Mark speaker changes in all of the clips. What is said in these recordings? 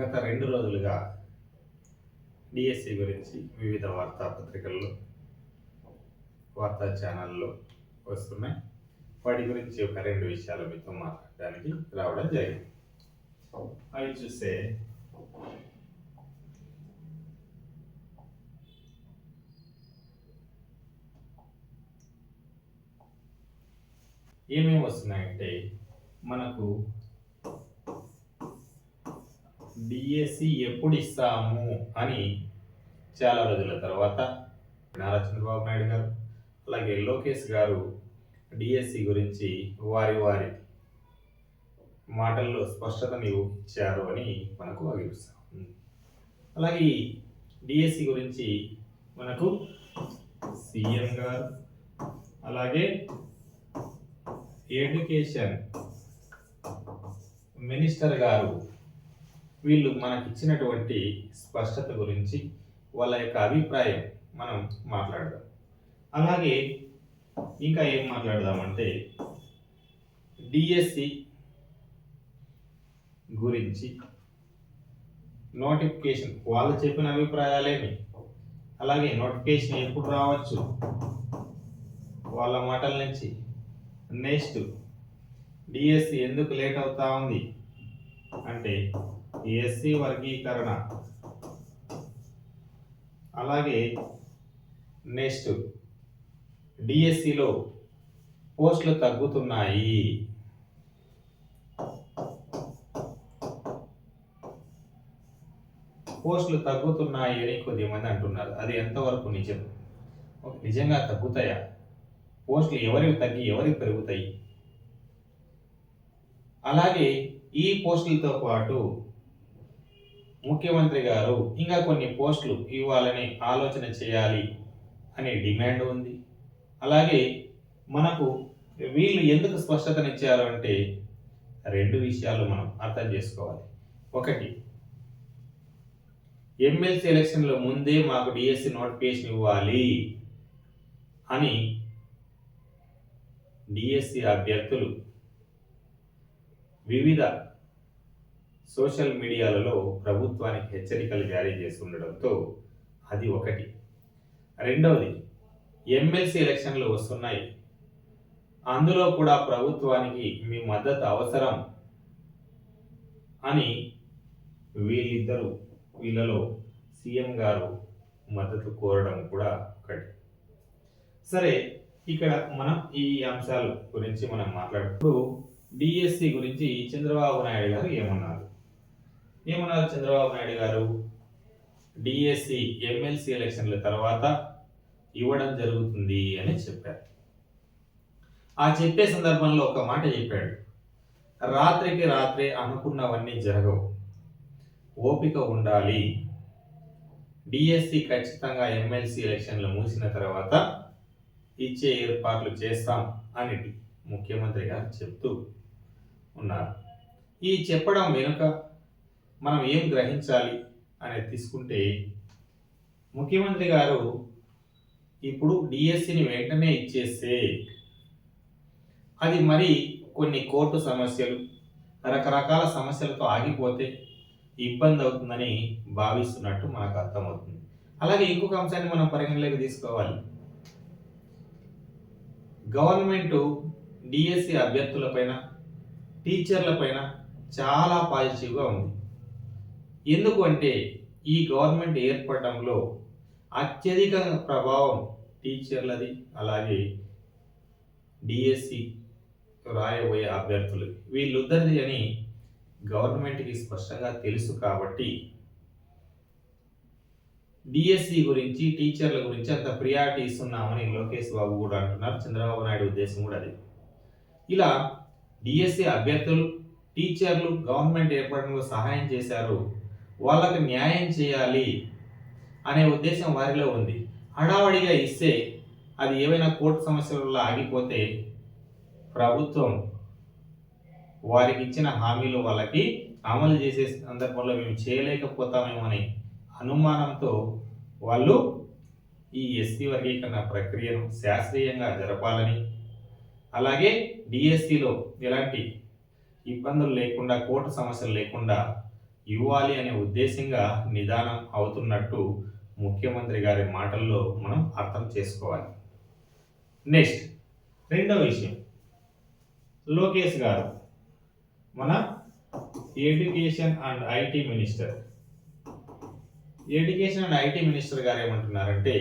Speaker 1: గత రెండు రోజులుగా డిఎస్సి గురించి వివిధ వార్తాపత్రికల్లో వార్తా ఛానల్లో వస్తున్నాయి. వాటి గురించి ఒక రెండు విషయాలు మీతో మాట్లాడడానికి రావడం జరిగింది. అవి చూస్తే ఏమేమి వస్తున్నాయంటే మనకు డిఎస్సి ఎప్పుడు ఇస్తాము అని చాలా రోజుల తర్వాత నారా చంద్రబాబు నాయుడు గారు అలాగే లోకేష్ గారు డిఎస్సి గురించి వారి వారి మాటల్లో స్పష్టతని ఇచ్చారు అని మనకు అభిపిస్తాం అలాగే డిఎస్సి గురించి మనకు సీఎం గారు అలాగే ఎడ్యుకేషన్ మినిస్టర్ గారు వీళ్ళు మనకిచ్చినటువంటి స్పష్టత గురించి వాళ్ళ యొక్క అభిప్రాయం మనం మాట్లాడదాం. అలాగే ఇంకా ఏం మాట్లాడదామంటే డిఎస్సి గురించి నోటిఫికేషన్ వాళ్ళు చెప్పిన అభిప్రాయాలేమి? అలాగే నోటిఫికేషన్ ఎప్పుడు రావచ్చు? వాళ్ళ మాటల నుంచి. నెక్స్ట్ డిఎస్సి ఎందుకు లేట్ అవుతా ఉంది? అంటే ఎస్సీ వర్గీకరణ. అలాగే నెక్స్ట్ డిఎస్సిలో పోస్టులు తగ్గుతున్నాయి. పోస్టులు తగ్గుతున్నాయి అని కొద్దిమంది అంటున్నారు. అది ఎంతవరకు నిజం? నిజంగా తగ్గుతాయా? పోస్టులు ఎవరికి తగ్గి ఎవరికి పెరుగుతాయి? అలాగే ఈ పోస్టులతో పాటు ముఖ్యమంత్రి గారు ఇంకా కొన్ని పోస్టులు ఇవ్వాలని ఆలోచన చేయాలి అనే డిమాండ్ ఉంది. అలాగే మనకు వీళ్ళు ఎందుకు స్పష్టతనిచ్చారు అంటే రెండు విషయాలు మనం అర్థం చేసుకోవాలి. ఒకటి ఎమ్మెల్సీ ఎలక్షన్ల ముందే మాకు డిఎస్సి నోటిఫికేషన్ ఇవ్వాలి అని డిఎస్సి అభ్యర్థులు వివిధ సోషల్ మీడియాలలో ప్రభుత్వానికి హెచ్చరికలు జారీ చేస్తుండడంతో అది ఒకటి. రెండవది ఎమ్మెల్సీ ఎలక్షన్లు వస్తున్నాయి. అందులో కూడా ప్రభుత్వానికి మీ మద్దతు అవసరం అని వీళ్ళిద్దరూ వీళ్ళలో సీఎం గారు మద్దతు కోరడం కూడా ఒకటి. సరే ఇక్కడ మనం ఈ అంశాల గురించి మనం మాట్లాడుతూ డిఎస్సి గురించి చంద్రబాబు నాయుడు గారు ఏమన్నారు? ఏమన్నారు చంద్రబాబు నాయుడు గారు? డిఎస్సి ఎమ్మెల్సీ ఎలక్షన్ల తర్వాత ఇవ్వడం జరుగుతుంది అని చెప్పారు. ఆ చెప్పే సందర్భంలో ఒక మాట చెప్పాడు. రాత్రికి రాత్రే అనుకున్నవన్నీ జరగవు. ఓపిక ఉండాలి. డిఎస్సి ఖచ్చితంగా ఎమ్మెల్సీ ఎలక్షన్లు మూసిన తర్వాత ఇచ్చే ఏర్పాట్లు చేస్తాం అని ముఖ్యమంత్రి గారు చెప్తూ ఉన్నారు. ఈ చెప్పడం వెనుక మనం ఏం గ్రహించాలి అనేది తీసుకుంటే ముఖ్యమంత్రి గారు ఇప్పుడు డిఎస్సిని వెంటనే ఇచ్చేస్తే అది మరి కొన్ని కోర్టు సమస్యలు రకరకాల సమస్యలతో ఆగిపోతే ఇబ్బంది అవుతుందని భావిస్తున్నట్టు మనకు అర్థమవుతుంది. అలాగే ఇంకొక అంశాన్ని మనం పరిగణలోకి తీసుకోవాలి. గవర్నమెంట్ డిఎస్సి అభ్యర్థులపైన టీచర్లపైన చాలా పాజిటివ్గా ఉంది. ఎందుకు అంటే ఈ గవర్నమెంట్ ఏర్పడడంలో అత్యధిక ప్రభావం టీచర్లది అలాగే డిఎస్సి రాయబోయే అభ్యర్థులు వీళ్ళిద్దరిది అని గవర్నమెంట్కి స్పష్టంగా తెలుసు కాబట్టి డిఎస్సి గురించి టీచర్ల గురించి అంత ప్రియారిటీ ఇస్తున్నామని లోకేష్ బాబు కూడా అంటున్నారు. చంద్రబాబు నాయుడు ఉద్దేశం కూడా అది. ఇలా డిఎస్సి అభ్యర్థులు టీచర్లు గవర్నమెంట్ ఏర్పడంలో సహాయం చేశారు వాళ్ళకి న్యాయం చేయాలి అనే ఉద్దేశం వారిలో ఉంది. హడావడిగా ఇస్తే అది ఏవైనా కోర్టు సమస్యల వల్ల ఆగిపోతే ప్రభుత్వం వారికి ఇచ్చిన హామీలు వాళ్ళకి అమలు చేసే సందర్భంలో మేము చేయలేకపోతామేమో అనుమానంతో వాళ్ళు ఈ ఎస్సీ వర్గీకరణ ప్రక్రియను శాస్త్రీయంగా జరపాలని అలాగే డిఎస్సిలో ఎలాంటి ఇబ్బందులు లేకుండా కోర్టు సమస్యలు లేకుండా ఇవ్వాలి అనే ఉద్దేశంగా నిదానం అవుతున్నట్టు ముఖ్యమంత్రి గారి మాటల్లో మనం అర్థం చేసుకోవాలి. నెక్స్ట్ రెండవ విషయం. లోకేష్ గారు మన education and IT minister. Education and IT minister garu ఏమంటున్నారంటే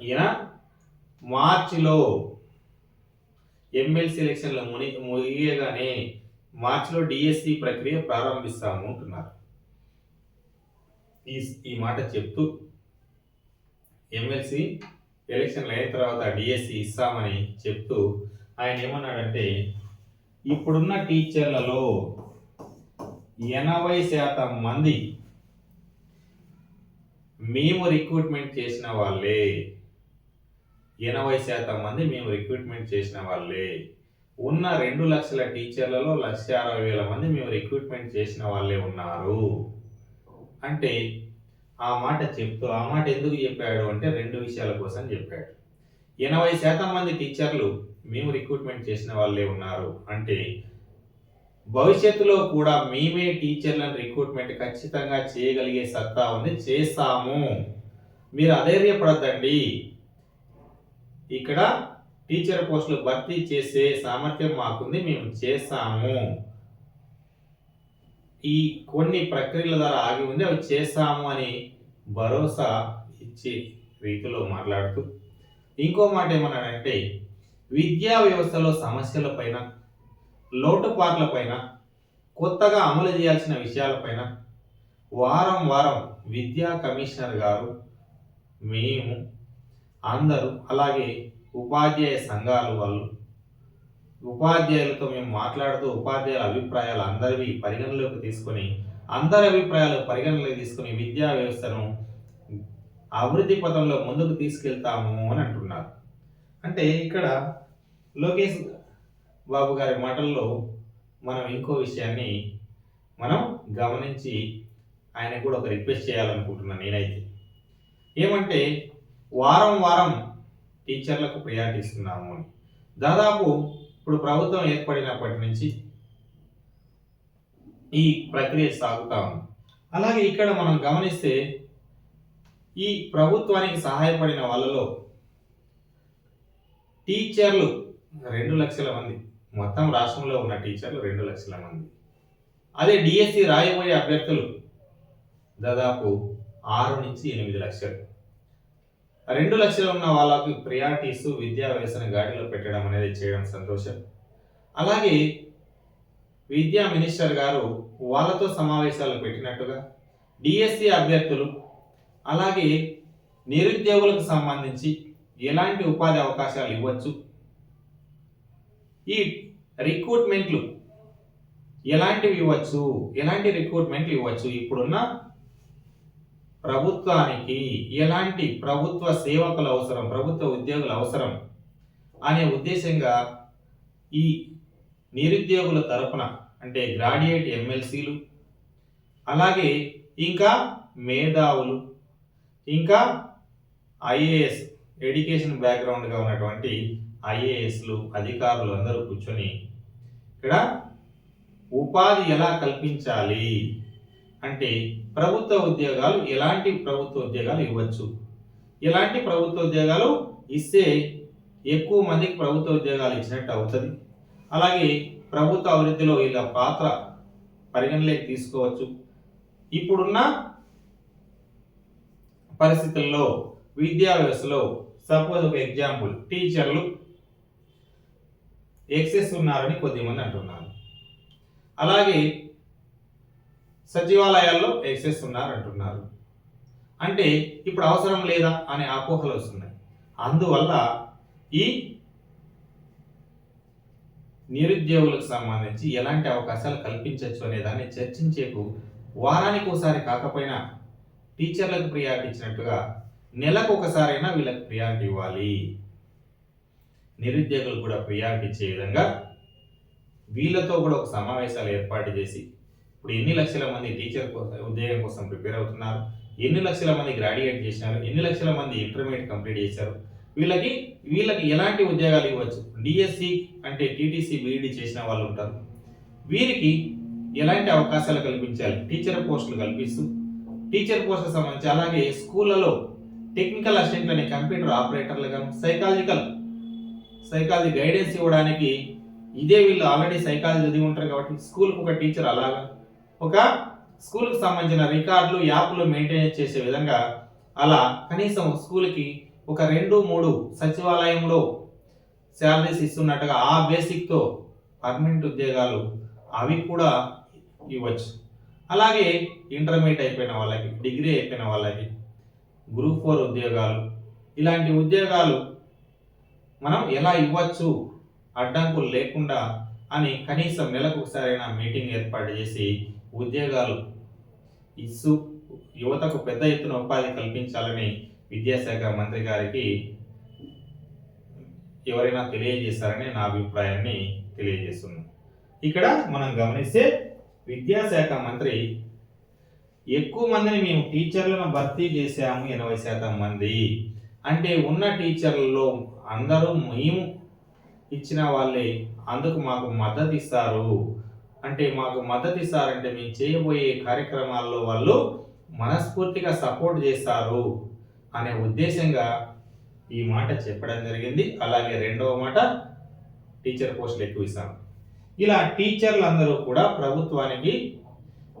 Speaker 1: ఈయన మార్చిలో ఎమ్మెల్సీ ఎలక్షన్ల ముని ముగియగానే మార్చిలో డిఎస్సి ప్రక్రియ ప్రారంభిస్తాము అంటున్నారు. ఈ ఈ మాట చెప్తూ ఎమ్మెల్సీ ఎలక్షన్లు అయిన తర్వాత డిఎస్సి ఇస్తామని చెప్తూ ఆయన ఏమన్నాడంటే ఇప్పుడున్న టీచర్లలో ఎనభై శాతం మంది మేము రిక్రూట్మెంట్ చేసిన వాళ్ళే. ఎనభై శాతం మంది మేము రిక్రూట్మెంట్ చేసిన వాళ్ళే. ఉన్న రెండు లక్షల టీచర్లలో లక్ష అరవై వేల మంది మేము రిక్రూట్మెంట్ చేసిన వాళ్ళే ఉన్నారు. అంటే ఆ మాట చెప్తూ ఆ మాట ఎందుకు చెప్పాడు అంటే రెండు విషయాల కోసం చెప్పాడు. ఎనభై శాతం మంది టీచర్లు మేము రిక్రూట్మెంట్ చేసిన వాళ్ళే ఉన్నారు. అంటే భవిష్యత్తులో కూడా మేమే టీచర్లను రిక్రూట్మెంట్ ఖచ్చితంగా చేయగలిగే సత్తా ఉంది చేస్తాము. మీరు అధైర్యపడద్దండి. ఇక్కడ టీచర్ పోస్టులు భర్తీ చేసే సామర్థ్యం మాకుంది మేము చేస్తాము ఈ కొన్ని ప్రక్రియల ద్వారా ఆగి ఉంది అవి చేస్తాము అని భరోసా ఇచ్చే రీతిలో మాట్లాడుతూ ఇంకో మాట ఏమన్నాడంటే విద్యా వ్యవస్థలో సమస్యలపైన లోటుపాట్లపైన కొత్తగా అమలు చేయాల్సిన విషయాలపైన వారం వారం విద్యా కమిషనర్ గారు మేము అందరూ అలాగే ఉపాధ్యాయ సంఘాలు వాళ్ళు. ఉపాధ్యాయులతో మేము మాట్లాడుతూ ఉపాధ్యాయుల అభిప్రాయాలు అందరివి పరిగణలోకి తీసుకొని అందరి అభిప్రాయాలు పరిగణలోకి తీసుకొని విద్యా వ్యవస్థను అభివృద్ధి పథంలో ముందుకు తీసుకెళ్తాము అని అంటున్నారు. అంటే ఇక్కడ లోకేష్ బాబు గారి మాటల్లో మనం ఇంకో విషయాన్ని మనం గమనించి ఆయన కూడా ఒక రిక్వెస్ట్ చేయాలనుకుంటున్నాను నేనైతే. ఏమంటే వారం వారం టీచర్లకు ప్రయారిటీ ఇస్తున్నాము అని. దాదాపు ఇప్పుడు ప్రభుత్వం ఏర్పడినప్పటి నుంచి ఈ ప్రక్రియ సాగుతా ఉంది. అలాగే ఇక్కడ మనం గమనిస్తే ఈ ప్రభుత్వానికి సహాయపడిన వాళ్ళలో టీచర్లు రెండు లక్షల మంది. మొత్తం రాష్ట్రంలో ఉన్న టీచర్లు రెండు లక్షల మంది. అదే డిఎస్సి రాయబోయే అభ్యర్థులు దాదాపు ఆరు నుంచి ఎనిమిది లక్షలు. రెండు లక్షలు ఉన్న వాళ్ళకి ప్రియారిటీస్ విద్యా వ్యవస్థను గాడిలో పెట్టడం అనేది చేయడం సంతోషం. అలాగే విద్యా మినిస్టర్ గారు వాళ్ళతో సమావేశాలు పెట్టినట్టుగా డిఎస్సి అభ్యర్థులు అలాగే నిరుద్యోగులకు సంబంధించి ఎలాంటి ఉపాధి అవకాశాలు ఇవ్వచ్చు ఈ రిక్రూట్మెంట్లు ఎలాంటివి ఇవ్వచ్చు ఎలాంటి రిక్రూట్మెంట్లు ఇవ్వచ్చు ఇప్పుడున్న ప్రభుత్వానికి ఎలాంటి ప్రభుత్వ సేవకులు అవసరం ప్రభుత్వ ఉద్యోగులు అవసరం అనే ఉద్దేశంగా ఈ నిరుద్యోగుల తరపున అంటే గ్రాడ్యుయేట్ ఎమ్మెల్సీలు అలాగే ఇంకా మేధావులు ఇంకా ఐఏఎస్ ఎడ్యుకేషన్ బ్యాక్గ్రౌండ్గా ఉన్నటువంటి ఐఏఎస్లు అధికారులు అందరూ కూర్చొని ఇక్కడ ఉపాధి ఎలా కల్పించాలి అంటే ప్రభుత్వ ఉద్యోగాలు ఎలాంటి ప్రభుత్వ ఉద్యోగాలు ఇవ్వచ్చు? ఎలాంటి ప్రభుత్వ ఉద్యోగాలు ఇస్తే ఎక్కువ మందికి ప్రభుత్వ ఉద్యోగాలు ఇచ్చినట్టు అవుతుంది? అలాగే ప్రభుత్వ అభివృద్ధిలో వీళ్ళ పాత్ర పరిగణలోకి తీసుకోవచ్చు. ఇప్పుడున్న పరిస్థితుల్లో విద్యా వ్యవస్థలో సపోజ్ ఒక ఎగ్జాంపుల్ టీచర్లు ఎక్సెస్ ఉన్నారని కొద్దిమంది అంటున్నారు. అలాగే సచివాలయాల్లో ఎక్సెస్ ఉన్నారంటున్నారు అంటే ఇప్పుడు అవసరం లేదా అనే అపోహలు వస్తున్నాయి. అందువల్ల ఈ నిరుద్యోగులకు సంబంధించి ఎలాంటి అవకాశాలు కల్పించవచ్చు అనే దాన్ని చర్చించేకు వారానికి ఒకసారి కాకపోయినా టీచర్లకు ప్రియారిటీ ఇచ్చినట్టుగా నెలకు ఒకసారైనా వీళ్ళకి ప్రియారిటీ ఇవ్వాలి. నిరుద్యోగులు కూడా ప్రియారిటీ ఇచ్చే విధంగా వీళ్ళతో కూడా ఒక సమావేశాలు ఏర్పాటు చేసి ఇప్పుడు ఎన్ని లక్షల మంది టీచర్ కోసం ఉద్యోగం కోసం ప్రిపేర్ అవుతున్నారు? ఎన్ని లక్షల మంది గ్రాడ్యుయేట్ చేసినారు? ఎన్ని లక్షల మంది ఇంటర్మీడియట్ కంప్లీట్ చేశారు? వీళ్ళకి వీళ్ళకి ఎలాంటి ఉద్యోగాలు ఇవ్వచ్చు? డిఎస్సి అంటే టీటీసీ బీఈడి చేసిన వాళ్ళు ఉంటారు. వీరికి ఎలాంటి అవకాశాలు కల్పించాలి? టీచర్ పోస్టులు కల్పిస్తూ టీచర్ పోస్టులకు సంబంధించి అలాగే స్కూళ్ళలో టెక్నికల్ అసిస్టెంట్లని కంప్యూటర్ ఆపరేటర్లుగా సైకాలజికల్ సైకాలజీ గైడెన్స్ ఇవ్వడానికి ఇదే వీళ్ళు ఆల్రెడీ సైకాలజీ చదివి ఉంటారు కాబట్టి స్కూల్కి ఒక టీచర్ అలాగా ఒక స్కూల్కి సంబంధించిన రికార్డులు యాప్లు మెయింటైన్ చేసే విధంగా అలా కనీసం స్కూల్కి ఒక రెండు మూడు సచివాలయంలో శాలరీస్ ఇస్తున్నట్టుగా ఆ బేసిక్తో పర్మనెంట్ ఉద్యోగాలు అవి కూడా ఇవ్వచ్చు. అలాగే ఇంటర్మీడియట్ అయిపోయిన వాళ్ళకి డిగ్రీ అయిపోయిన వాళ్ళకి గ్రూప్ ఫోర్ ఉద్యోగాలు. ఇలాంటి ఉద్యోగాలు మనం ఎలా ఇవ్వచ్చు? అడ్డంకులు లేకుండా అని కనీసం నెలకు ఒకసారైనా మీటింగ్ ఏర్పాటు చేసి ఉద్యోగాలు ఇసు యువతకు పెద్ద ఎత్తున ఉపాధి కల్పించాలని విద్యాశాఖ మంత్రి గారికి ఎవరైనా తెలియజేస్తారని నా అభిప్రాయాన్ని తెలియజేస్తున్నాను. ఇక్కడ మనం గమనిస్తే విద్యాశాఖ మంత్రి ఎక్కువ మందిని మేము టీచర్లను భర్తీ చేశాము ఎనభై శాతం మంది. అంటే ఉన్న టీచర్లలో అందరూ మేము ఇచ్చిన వాళ్ళే అందుకు మాకు మద్దతు ఇస్తారు అంటే మాకు మద్దతు ఇస్తారంటే మేము చేయబోయే కార్యక్రమాల్లో వాళ్ళు మనస్ఫూర్తిగా సపోర్ట్ చేస్తారు అనే ఉద్దేశంగా ఈ మాట చెప్పడం జరిగింది. అలాగే రెండవ మాట టీచర్ పోస్టులు ఎక్కువ ఇస్తాం. ఇలా టీచర్లు అందరూ కూడా ప్రభుత్వానికి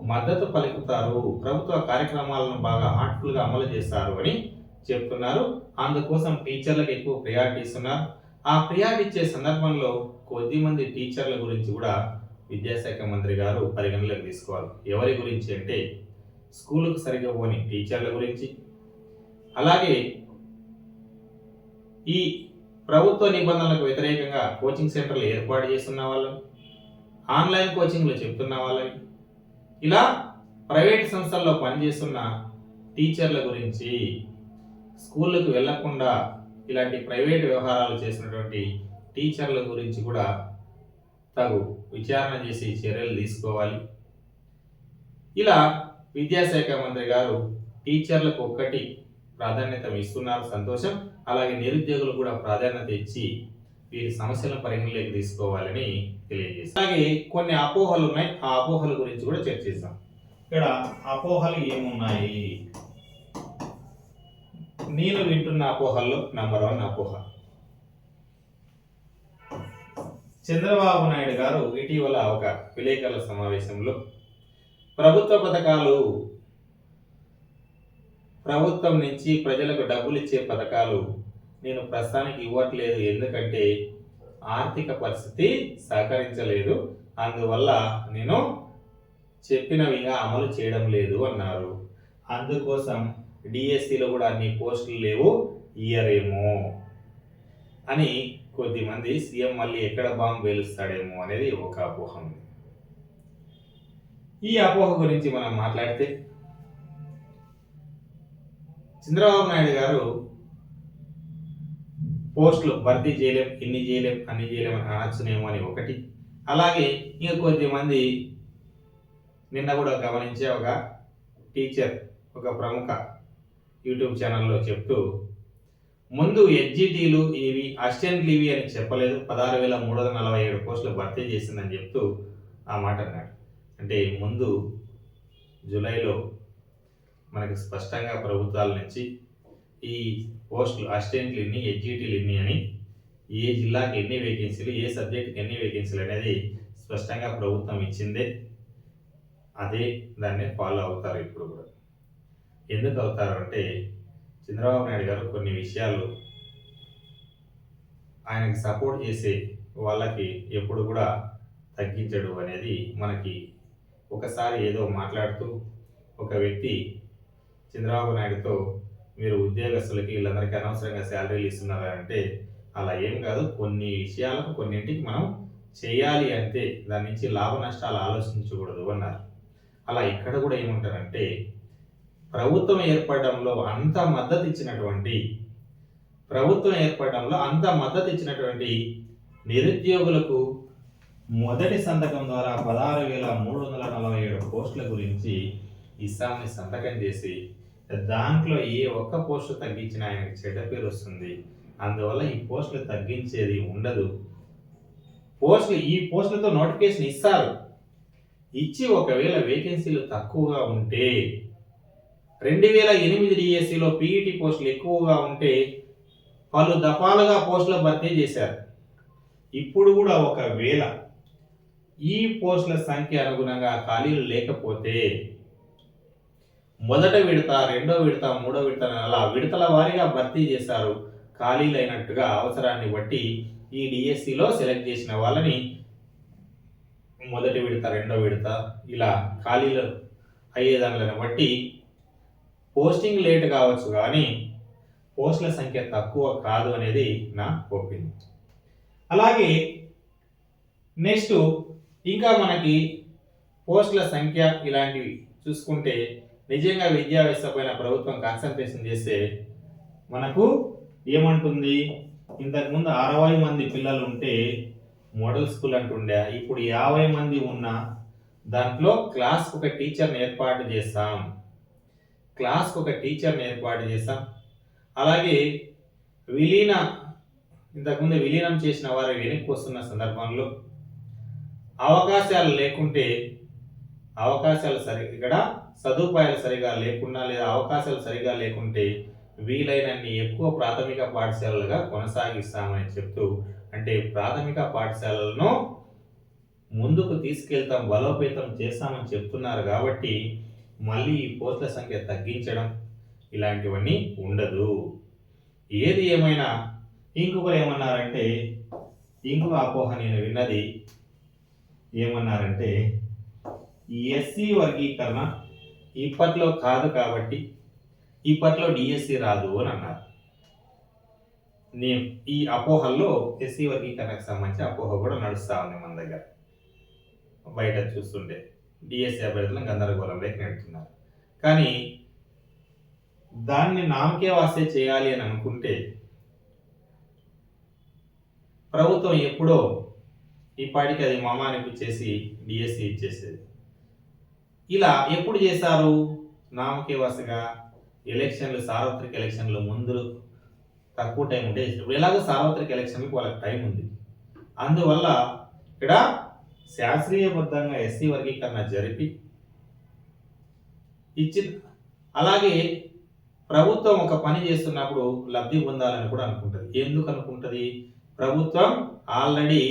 Speaker 1: మద్దతు పలుకుతారు. ప్రభుత్వ కార్యక్రమాలను బాగా హార్ట్ఫుల్గా అమలు చేస్తారు అని చెప్తున్నారు. అందుకోసం టీచర్లకు ఎక్కువ ప్రియారిటీ ఇస్తున్నారు. ఆ ప్రియారిటీ ఇచ్చే సందర్భంలో కొద్దిమంది టీచర్ల గురించి కూడా విద్యాశాఖ మంత్రి గారు పరిగణలోకి తీసుకోవాలి. ఎవరి గురించి అంటే స్కూలుకు సరిగా పోని టీచర్ల గురించి. అలాగే ఈ ప్రభుత్వ నిబంధనలకు వ్యతిరేకంగా కోచింగ్ సెంటర్లు ఏర్పాటు చేస్తున్న వాళ్ళని ఆన్లైన్ కోచింగ్లు చెప్తున్న వాళ్ళని ఇలా ప్రైవేట్ సంస్థల్లో పనిచేస్తున్న టీచర్ల గురించి స్కూళ్ళకు వెళ్ళకుండా ఇలాంటి ప్రైవేట్ వ్యవహారాలు చేసినటువంటి టీచర్ల గురించి కూడా తగు విచారణ చేసి చర్యలు తీసుకోవాలి. ఇలా విద్యాశాఖ మంత్రి గారు టీచర్లకు ఒక్కటి ప్రాధాన్యత ఇస్తున్నారు సంతోషం. అలాగే నిరుద్యోగులు కూడా ప్రాధాన్యత ఇచ్చి వీరి సమస్యలను పరిగణలోకి తీసుకోవాలని తెలియజేస్తారు అలాగే కొన్ని అపోహలు ఉన్నాయి. ఆ అపోహల గురించి కూడా చర్చిస్తాం ఇక్కడ అపోహలు ఏమున్నాయి? నేను వింటున్న అపోహల్లో నంబర్ వన్ అపోహ. చంద్రబాబు నాయుడు గారు ఇటీవల ఒక విలేకరుల సమావేశంలో ప్రభుత్వ పథకాలు ప్రభుత్వం నుంచి ప్రజలకు డబ్బులు ఇచ్చే పథకాలు నేను ప్రస్తుతానికి ఇవ్వట్లేదు. ఎందుకంటే ఆర్థిక పరిస్థితి సహకరించలేదు. అందువల్ల నేను చెప్పినవిగా అమలు చేయడం లేదు అన్నారు. అందుకోసం డిఎస్సిలో కూడా అన్ని పోస్టులు లేవు. ఇయరేమో అని కొద్దిమంది సీఎం మళ్ళీ ఎక్కడ బాంబు పేలుస్తాడేమో అనేది ఒక అపోహ ఉంది. ఈ అపోహ గురించి మనం మాట్లాడితే చంద్రబాబు నాయుడు గారు పోస్టులు భర్తీ చేయలేం ఎన్ని చేయలేం అన్ని చేయలేం అని అనొచ్చునేమో అని ఒకటి. అలాగే ఇంకా కొద్దిమంది నిన్న కూడా గమనించే ఒక టీచర్ ఒక ప్రముఖ యూట్యూబ్ ఛానల్లో చెప్తూ ముందు ఎడ్జిటీలు ఇవి అసిస్టెంట్లు ఇవి అని చెప్పలేదు. పదహారు వేల మూడు వందల నలభై ఏడు పోస్టులు భర్తీ చేసిందని చెప్తూ ఆ మాట అన్నాడు. అంటే ముందు జూలైలో మనకి స్పష్టంగా ప్రభుత్వాల నుంచి ఈ పోస్టులు అసిస్టెంట్లు ఎన్ని ఎడ్జిటీలు ఎన్ని అని ఏ జిల్లాకి ఎన్ని వేకెన్సీలు ఏ సబ్జెక్ట్కి ఎన్ని వేకెన్సీలు అనేది స్పష్టంగా ప్రభుత్వం ఇచ్చిందే. అదే దాన్ని ఫాలో అవుతారు ఇప్పుడు కూడా. ఎందుకు అవుతారు అంటే చంద్రబాబు నాయుడు గారు కొన్ని విషయాలు ఆయనకి సపోర్ట్ చేసే వాళ్ళకి ఎప్పుడు కూడా తగ్గించడు అనేది మనకి ఒకసారి ఏదో మాట్లాడుతూ ఒక వ్యక్తి చంద్రబాబు నాయుడుతో మీరు ఉద్యోగస్తులకి వీళ్ళందరికీ అనవసరంగా శాలరీలు ఇస్తున్నారు అంటే అలా ఏం కాదు. కొన్ని విషయాలకు కొన్నింటికి మనం చేయాలి అంతే దాని నుంచి లాభ నష్టాలు ఆలోచించకూడదు అన్నారు. అలా ఇక్కడ కూడా ఏమంటారంటే ప్రభుత్వం ఏర్పడడంలో అంత మద్దతు ఇచ్చినటువంటి ప్రభుత్వం ఏర్పడడంలో అంత మద్దతు ఇచ్చినటువంటి నిరుద్యోగులకు మొదటి సంతకం ద్వారా పదహారు వేల మూడు వందల నలభై ఏడు పోస్టుల గురించి ఇస్సాంని సంతకం చేసి దాంట్లో ఏ ఒక్క పోస్టు తగ్గించినా ఆయనకు చెడ్డ పేరు వస్తుంది. అందువల్ల ఈ పోస్టులు తగ్గించేది ఉండదు. పోస్టులు ఈ పోస్టులతో నోటిఫికేషన్ ఇస్తారు. ఇచ్చి ఒకవేళ వేకెన్సీలు తక్కువగా ఉంటే రెండు వేల ఎనిమిది డిఎస్సిలో పీఈటీ పోస్టులు ఎక్కువగా ఉంటే పలు దఫాలుగా పోస్టుల భర్తీ చేశారు. ఇప్పుడు కూడా ఒకవేళ ఈ పోస్టుల సంఖ్య అనుగుణంగా ఖాళీలు లేకపోతే మొదట విడత రెండో విడత మూడో విడత అలా విడతల వారీగా భర్తీ చేశారు. ఖాళీలు అయినట్టుగా అవసరాన్ని బట్టి ఈ డిఎస్సిలో సెలెక్ట్ చేసిన వాళ్ళని మొదటి విడత రెండో విడత ఇలా ఖాళీలు అయ్యేదాన్లను బట్టి పోస్టింగ్ లేట్ కావచ్చు కానీ పోస్టుల సంఖ్య తక్కువ కాదు అనేది నా ఒపీనియన్. అలాగే నెక్స్ట్ ఇంకా మనకి పోస్టుల సంఖ్య ఇలాంటివి చూసుకుంటే నిజంగా విద్యా వ్యవస్థ పైన ప్రభుత్వం కాన్సన్ట్రేషన్ చేస్తే మనకు ఏమంటుంది? ఇంతకుముందు అరవై మంది పిల్లలు ఉంటే మోడల్ స్కూల్ అంటుండే ఇప్పుడు యాభై మంది ఉన్న దాంట్లో క్లాస్కి ఒక టీచర్ని ఏర్పాటు చేస్తాం. క్లాస్కి ఒక టీచర్ని ఏర్పాటు చేస్తాం అలాగే విలీన ఇంతకుముందు విలీనం చేసిన వారు వెనక్కి వస్తున్న సందర్భంలో అవకాశాలు లేకుంటే అవకాశాలు సరి ఇక్కడ సదుపాయాలు సరిగా లేకుండా లేదా అవకాశాలు సరిగా లేకుంటే వీలైనన్ని ఎక్కువ ప్రాథమిక పాఠశాలలుగా కొనసాగిస్తామని చెప్తూ అంటే ప్రాథమిక పాఠశాలలను ముందుకు తీసుకెళ్తాం బలోపేతం చేస్తామని చెప్తున్నారు కాబట్టి మళ్ళీ ఈ పోస్టుల సంఖ్య తగ్గించడం ఇలాంటివన్నీ ఉండదు. ఏది ఏమైనా ఇంకొకరు ఏమన్నారంటే ఇంకొక అపోహ నేను విన్నది ఏమన్నారంటే ఎస్సీ వర్గీకరణ ఇప్పట్లో కాదు కాబట్టి ఇప్పట్లో డిఎస్సి రాదు అని అన్నారు. నేను ఈ అపోహల్లో ఎస్సీ వర్గీకరణకు సంబంధించి అపోహ కూడా నడుస్తూ ఉంది మన దగ్గర. బయట చూస్తుంటే. డిఎస్సి అభ్యర్థులను గందరగోళంలోకి నెడుతున్నారు. కానీ దాన్ని నామకే వాస్తే చేయాలి అని అనుకుంటే ప్రభుత్వం ఎప్పుడో ఈ పాటికి అది మామానికి చేసి డిఎస్సి ఇచ్చేసేది. ఇలా ఎప్పుడు చేశారు? నామకే వరుసగా ఎలక్షన్లు సార్వత్రిక ఎలక్షన్లు ముందు తక్కువ టైం ఉంటే ఇప్పుడు ఎలాగో సార్వత్రిక ఎలక్షన్లకు వాళ్ళకి టైం ఉంది. అందువల్ల ఇక్కడ శాస్త్రీయబద్ధంగా ఎస్సీ వర్గీకరణ జరిపి ఇచ్చి అలాగే ప్రభుత్వం ఒక పని చేస్తున్నప్పుడు లబ్ధి పొందాలని కూడా అనుకుంటుంది. ఎందుకు అనుకుంటుంది? ప్రభుత్వం ఆల్రెడీ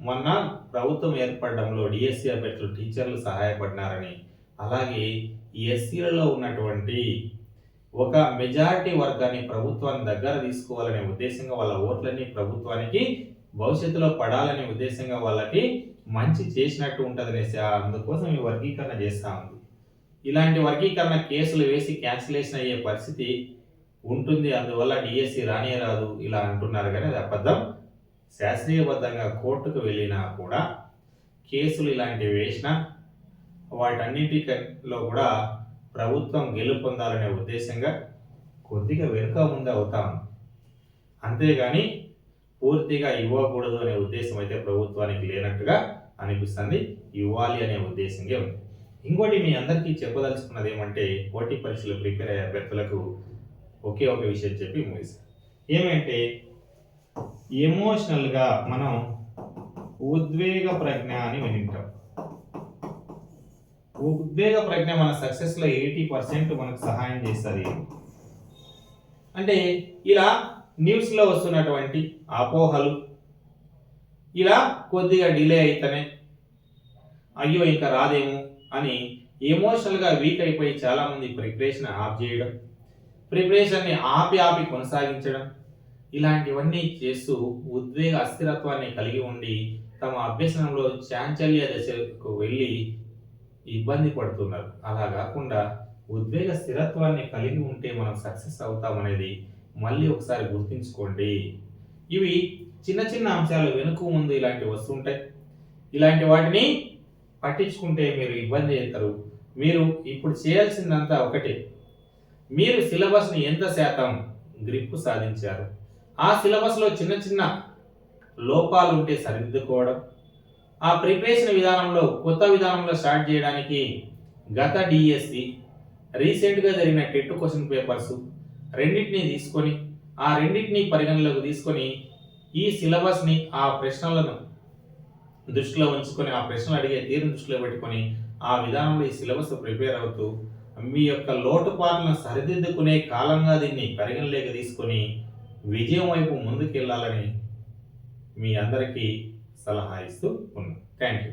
Speaker 1: మొన్న ప్రభుత్వం ఏర్పడడంలో డిఎస్సి అభ్యర్థులు టీచర్లు సహాయపడినారని. అలాగే ఎస్సీలలో ఉన్నటువంటి ఒక మెజారిటీ వర్గాన్ని ప్రభుత్వాన్ని దగ్గర తీసుకోవాలనే ఉద్దేశంగా వాళ్ళ ఓట్లన్నీ ప్రభుత్వానికి భవిష్యత్తులో పడాలనే ఉద్దేశంగా వాళ్ళకి మంచి చేసినట్టు ఉంటుంది ఉంటుందనేసి అందుకోసం ఈ వర్గీకరణ చేస్తూ ఉంది. ఇలాంటి వర్గీకరణ కేసులు వేసి క్యాన్సిలేషన్ అయ్యే పరిస్థితి ఉంటుంది అందువల్ల డిఎస్సి రానే రాదు ఇలా అంటున్నారు కానీ అది అబద్ధం. శాస్త్రీయబద్ధంగా కోర్టుకు వెళ్ళినా కూడా కేసులు ఇలాంటివి వేసినా వాటన్నిటిలో కూడా ప్రభుత్వం గెలుపొందాలనే ఉద్దేశంగా కొద్దిగా వెనుక ముందు అవుతాం అంతేగాని పూర్తిగా ఇవ్వకూడదు అనే ఉద్దేశం అయితే ప్రభుత్వానికి లేనట్టుగా అనిపిస్తుంది. ఇవ్వాలి అనే ఉద్దేశంగా ఉంది. ఇంకోటి మీ అందరికీ చెప్పదలుచుకున్నది ఏమంటే పోటీ పరీక్షలు ప్రిపేర్ అయ్యే అభ్యర్థులకు ఒకే ఒక విషయం చెప్పి ముగిస్తాను ఏమంటే ఎమోషనల్గా మనం ఉద్వేగ ప్రజ్ఞ అని వినింటాం. ఉద్వేగ ప్రజ్ఞ మన సక్సెస్లో ఎయిటీ పర్సెంట్ మనకు సహాయం చేస్తుంది. అంటే ఇలా న్యూస్లో వస్తున్నటువంటి అపోహలు ఇలా కొద్దిగా డిలే అయితేనే అయ్యో ఇంకా రాదేమో అని ఎమోషనల్గా వీక్ అయిపోయి చాలామంది ప్రిపరేషన్ ఆఫ్ చేయడం ప్రిపరేషన్ని ఆపి ఆపి కొనసాగించడం ఇలాంటివన్నీ చేస్తూ ఉద్వేగ అస్థిరత్వాన్ని కలిగి ఉండి తమ అభ్యసనంలో చాంచల్య దశకు వెళ్ళి ఇబ్బంది పడుతున్నారు. అలా కాకుండా ఉద్వేగ స్థిరత్వాన్ని కలిగి ఉంటే మనం సక్సెస్ అవుతామనేది మళ్ళీ ఒకసారి గుర్తుంచుకోండి. ఇవి చిన్న చిన్న అంశాలు వెనుక ముందు ఇలాంటివి వస్తుంటాయి. ఇలాంటి వాటిని పట్టించుకుంటే మీరు ఇబ్బంది అవుతారు మీరు ఇప్పుడు చేయాల్సిందంతా ఒకటే. మీరు సిలబస్ని ఎంత శాతం గ్రిప్ సాధించారు? ఆ సిలబస్లో చిన్న చిన్న లోపాలు ఉంటే సరిదిద్దుకోవడం ఆ ప్రిపరేషన్ విధానంలో కొత్త విధానంలో స్టార్ట్ చేయడానికి గత డిఎస్సి రీసెంట్గా జరిగిన టెట్ క్వశ్చన్ పేపర్స్ రెండింటిని తీసుకొని ఆ రెండింటిని పరిగణలోకి తీసుకొని ఈ సిలబస్ని ఆ ప్రశ్నలను దృష్టిలో ఉంచుకొని ఆ ప్రశ్నలు అడిగే తీరును దృష్టిలో పెట్టుకొని ఆ విధానంలో ఈ సిలబస్ ప్రిపేర్ అవుతూ మీ యొక్క లోటుపాట్లను సరిదిద్దుకునే కాలంగా దీన్ని పరిగణలోకి తీసుకొని విజయం వైపు ముందుకెళ్ళాలని మీ అందరికీ సలహా ఇస్తూ ఉన్నాను. Thank you